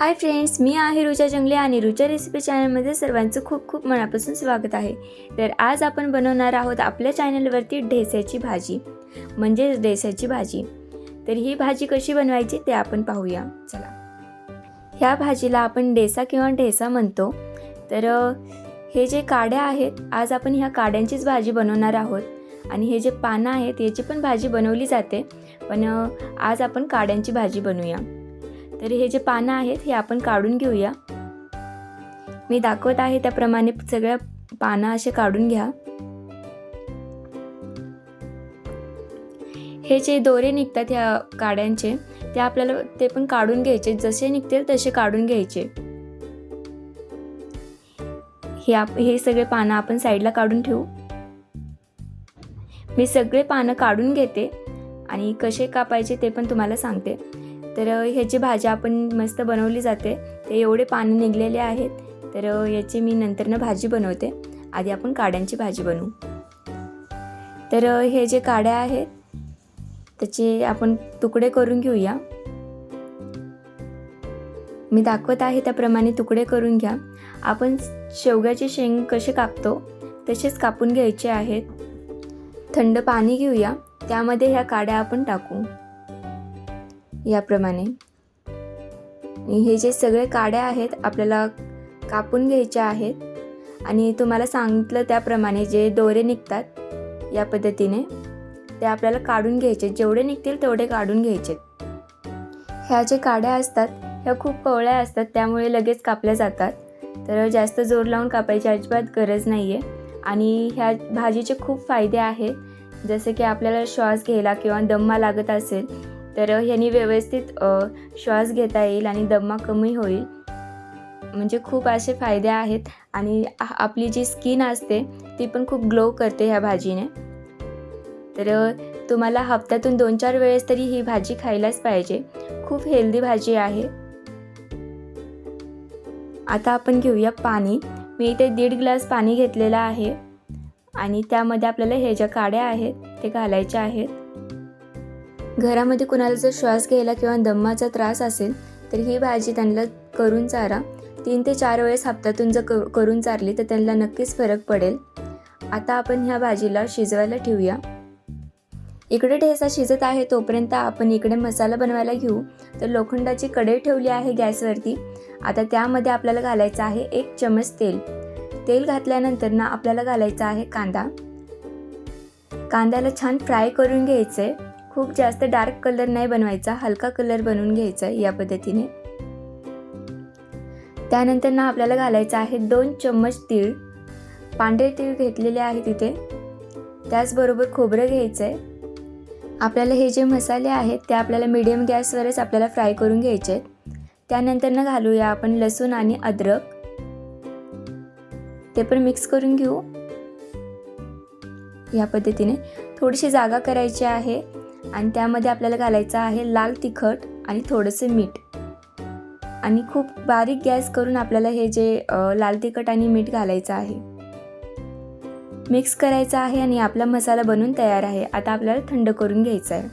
Hi friends मी आहे रुचा जंगले आणि रुचा रेसिपी चॅनलमध्ये सर्वांचं खूप खूप मनापासून स्वागत आहे. तर आज आपण बनवणार आहोत आपल्या चॅनलवरती ढेस्याची भाजी म्हणजेच ढेस्याची भाजी. तर ही भाजी कशी बनवायची ते आपण पाहूया. चला. ह्या भाजीला आपण डेसा किंवा ढेसा म्हणतो. तर हे जे काड्या आहेत आज आपण ह्या काड्यांचीच भाजी बनवणार आहोत. आणि हे जे पानं आहेत याची पण भाजी बनवली जाते. पण आज आपण काड्यांची भाजी बनवूया. तर हे जे पानं आहेत हे आपण काढून घेऊया. मी दाखवत आहे त्याप्रमाणे सगळ्या पानं असे काढून घ्या. हे जे दोरे निघतात ह्या काड्यांचे ते आपल्याला ते पण काढून घ्यायचे. जसे निघतील तसे काढून घ्यायचे. हे आप हे सगळे पानं आपण साईडला काढून ठेवू. मी सगळे पानं काढून घेते आणि कसे कापायचे ते पण तुम्हाला सांगते. तर ह्याची भाजी आपण मस्त बनवली जाते. ते एवढे पानं निघलेले आहेत. तर याची मी नंतरनं भाजी बनवते. आधी आपण काड्यांची भाजी बनवू. तर हे जे काड्या आहेत त्याचे आपण तुकडे करून घेऊया. मी दाखवत आहे त्याप्रमाणे तुकडे करून घ्या. आपण शेवग्याचे शेंग कसे कापतो तसेच कापून घ्यायचे आहेत. थंड पाणी घेऊया. त्यामध्ये ह्या काड्या आपण टाकू. याप्रमाणे. हे जे सगळे काड्या आहेत आपल्याला कापून घ्यायच्या आहेत. आणि तुम्हाला सांगितलं त्याप्रमाणे जे दोरे निघतात या पद्धतीने ते आपल्याला काढून घ्यायचे. जेवढे निघतील तेवढे काढून घ्यायचे. ह्या जे काड्या असतात ह्या खूप कवळ्या असतात त्यामुळे लगेच कापल्या जातात. तर जास्त जोर लावून कापायची अजिबात गरज नाही आहे आणि ह्या भाजीचे खूप फायदे आहेत. जसे की आपल्याला श्वास घ्यायला किंवा दम्मा लागत असेल तर ह्यानी व्यवस्थित श्वास घेता येईल आणि दम्मा कमी होईल. म्हणजे खूप असे फायदे आहेत आणि आपली जी स्किन असते ती पण खूप ग्लो करते ह्या भाजीने. तर तुम्हाला हप्त्यातून दोन चार वेळेस तरी ही भाजी खायलाच पाहिजे. खूप हेल्दी भाजी आहे. आता आपण घेऊया पाणी. मी इथे दीड ग्लास पाणी घेतलेलं आहे आणि त्यामध्ये आपल्याला हे ज्या काड्या आहेत ते घालायच्या आहेत. घरामध्ये कुणाला जर श्वास घ्यायला किंवा दम्माचा त्रास असेल तर ही भाजी त्यांना करून चारा. तीन ते चार वेळेस हप्त्यातून जर क- करून चारली तर त्यांना नक्कीच फरक पडेल. आता आपण ह्या भाजीला शिजवायला ठेवूया. इकडे ठेसा शिजत आहे तोपर्यंत आपण इकडे मसाला बनवायला घेऊ. तर लोखंडाची कढई ठेवली आहे गॅसवरती. आता त्यामध्ये आपल्याला घालायचं आहे एक चमच तेल. तेल घातल्यानंतर ना आपल्याला घालायचा आहे कांदा. कांद्याला छान फ्राय करून घ्यायचं आहे खूप जास्त डार्क कलर नाही बनवायचा हलका कलर बनवून घ्यायचा आहे या पद्धतीने. त्यानंतर ना आपल्याला घालायचं आहे दोन चम्मच तीळ. पांढरे तीळ घेतलेले आहे तिथे. त्याचबरोबर खोबरं घ्यायचं आहे आपल्याला हे जे मसाले आहेत ते आपल्याला मिडियम गॅसवरच आपल्याला फ्राय करून घ्यायचे आहेत. त्यानंतर ना घालूया आपण लसूण आणि अद्रक. ते पण मिक्स करून घेऊ. या पद्धतीने. थोडीशी जागा करायची आहे. आणि त्यामध्ये आपल्याला घालायचं आहे लाल तिखट आणि थोडंसं मीठ. आणि खूप बारीक गॅस करून आपल्याला हे जे लाल तिखट आणि मीठ घालायचं आहे. मिक्स करायचं आहे आणि आपला मसाला बनून तयार आहे. आता आपल्याला थंड करून घ्यायचा आहे.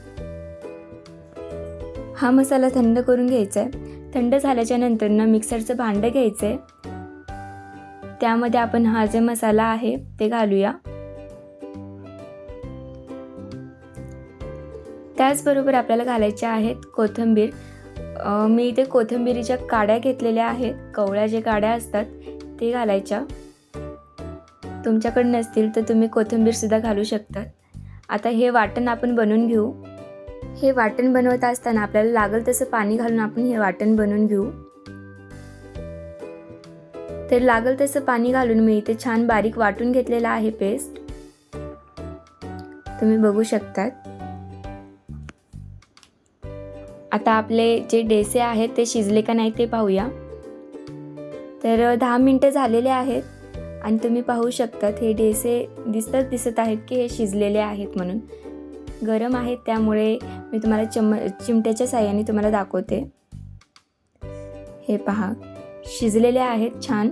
हा मसाला थंड करून घ्यायचा आहे. थंड झाल्याच्यानंतर ना मिक्सरचं भांडं घ्यायचं आहे. त्यामध्ये आपण हा जे मसाला आहे ते घालूया. त्याचबरोबर आपल्याला घालायच्या आहेत कोथिंबीर. मी इथे कोथिंबिरीच्या काड्या घेतलेल्या आहेत. कवळ्या जे काड्या असतात ते घालायच्या. तुमच्याकडे नसतील तर तुम्ही कोथिंबीरसुद्धा घालू शकतात. आता हे वाटण आपण बनवून घेऊ. हे वाटण बनवत असताना आपल्याला लागल तसं पाणी घालून आपण हे वाटण बनवून घेऊ. तर लागल तसं पाणी घालून मी इथे छान बारीक वाटून घेतलेला आहे पेस्ट. तुम्ही बघू शकतात. आता आपले जे डेसे आहेत ते शिजले का नाही ते पाहूया. तर दहा मिनटं झालेले आहेत आणि तुम्ही पाहू शकतात हे डेसे दिसतच दिसत आहेत की हे शिजलेले आहेत म्हणून. गरम आहेत त्यामुळे मी तुम्हाला चम चिमट्याच्या साह्याने तुम्हाला दाखवते. हे पहा शिजलेले आहेत छान.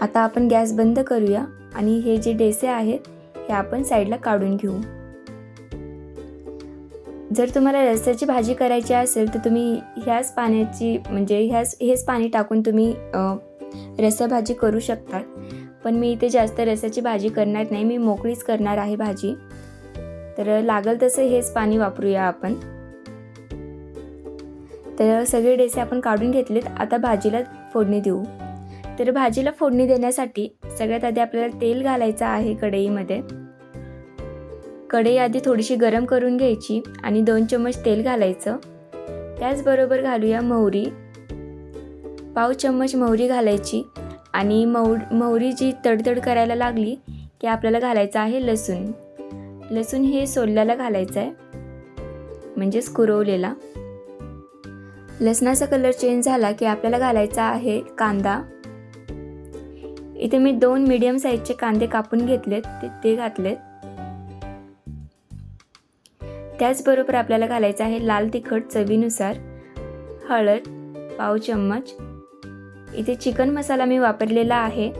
आता आपण गॅस बंद करूया आणि हे जे डेसे आहेत हे आपण साईडला काढून घेऊ. जर तुम्हाला रस्स्याची भाजी करायची असेल तर तुम्ही ह्याच पाण्याची म्हणजे ह्याच हेच पाणी टाकून तुम्ही रस्सा भाजी करू शकतात पण मी इथे जास्त रस्याची भाजी करणार नाही. मी मोकळीच करणार आहे भाजी. तर लागल तसं हेच पाणी वापरूया आपण. तर सगळे डेसे आपण काढून घेतलेत. आता भाजीला फोडणी देऊ. तर भाजीला फोडणी देण्यासाठी सगळ्यात आधी आपल्याला तेल घालायचं आहे कढईमध्ये. कढई आधी थोडीशी गरम करून घ्यायची आणि दोन चम्मच तेल घालायचं. त्याचबरोबर घालूया मोहरी पाव चम्मच मोहरी घालायची आणि मौ मोहरी जी तडतड करायला लागली की आपल्याला घालायचं आहे लसूण. लसूण हे सोलल्याला घालायचं आहे म्हणजेच कुरवलेला. लसणाचा कलर चेंज झाला की आपल्याला घालायचा आहे कांदा. इथे मी दोन मीडियम साईजचे कांदे कापून घेतलेत ते ते घातलेत. त्याचबरोबर आपल्याला घालायचं आहे लाल तिखट चवीनुसार हळद पाव चम्मच. इथे चिकन मसाला मी वापरलेला आहे.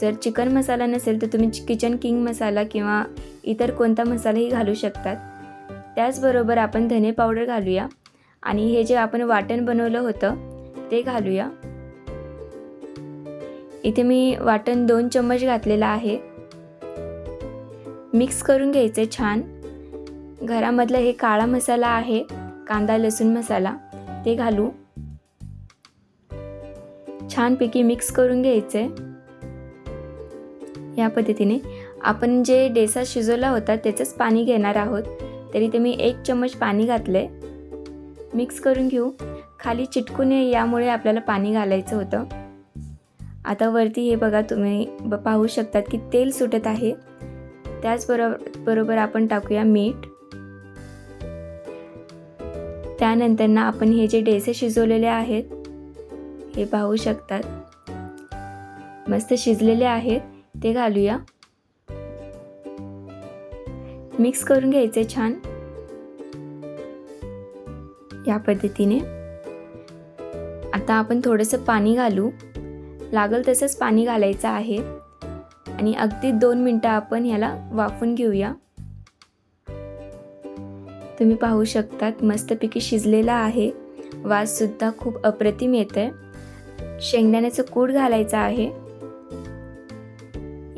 जर चिकन मसाला नसेल तर तुम्ही किचन किंग मसाला किंवा इतर कोणता मसालाही घालू शकतात. त्याचबरोबर आपण धने पावडर घालूया. आणि हे जे आपण वाटण बनवलं होतं ते घालूया. इथे मी वाटण दोन चम्मच घातलेलं आहे. मिक्स करून घ्यायचे छान. घरामधला हे काळा मसाला आहे कांदा लसूण मसाला ते घालू. छानपैकी मिक्स करून घ्यायचे या पद्धतीने आपण जे डेसा शिजवला होता त्याचंच पाणी घेणार आहोत. तरी ते मी एक चम्मच पाणी घातले मिक्स करून घेऊ. खाली चिटकू नये यामुळे आपल्याला पाणी घालायचं होतं. आता वरती हे बघा तुम्ही ब पाहू शकतात की तेल सुटत आहे. त्याचबरोबर बरोबर आपण टाकूया मीठ. त्यानंतर ना आपण हे जे डेसे शिजवलेले आहेत हे पाहू शकतात. मस्त शिजलेले आहेत ते घालूया. मिक्स करून घ्यायचे छान. या पद्धतीने. आता आपण थोडंसं पाणी घालू. लागल तसंच पाणी घालायचं आहे. आणि अगदी दोन मिनटं आपण याला वाफून घेऊया. तुम्ही पाहू शकतात मस्तपैकी शिजलेला आहे. वाससुद्धा खूप अप्रतिम येत आहे शेंगदाण्याचं कूड घालायचं आहे.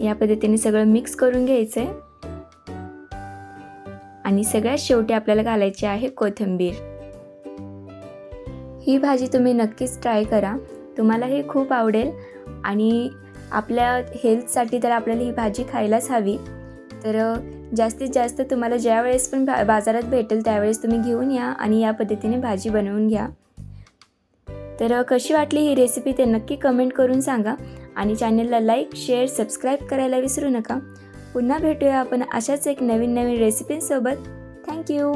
या पद्धतीने सगळं मिक्स करून घ्यायचं आहे आणि सगळ्यात शेवटी आपल्याला घालायची आहे कोथिंबीर. ही भाजी तुम्ही नक्कीच ट्राय करा. तुम्हाला हे खूप आवडेल. आणि आपल्या हेल्थसाठी तर आपल्याला ही भाजी खायलाच हवी. तर जास्तीत जास्त तुम्हाला ज्या वेळेस पण बा बाजारात भेटेल त्यावेळेस तुम्ही घेऊन या आणि या पद्धतीने भाजी बनवून घ्या. तर कशी वाटली ही रेसिपी ते नक्की कमेंट करून सांगा आणि चॅनलला लाईक शेअर सबस्क्राईब करायला विसरू नका. पुन्हा भेटूया आपण अशाच एक नवीन नवीन रेसिपींसोबत थँक्यू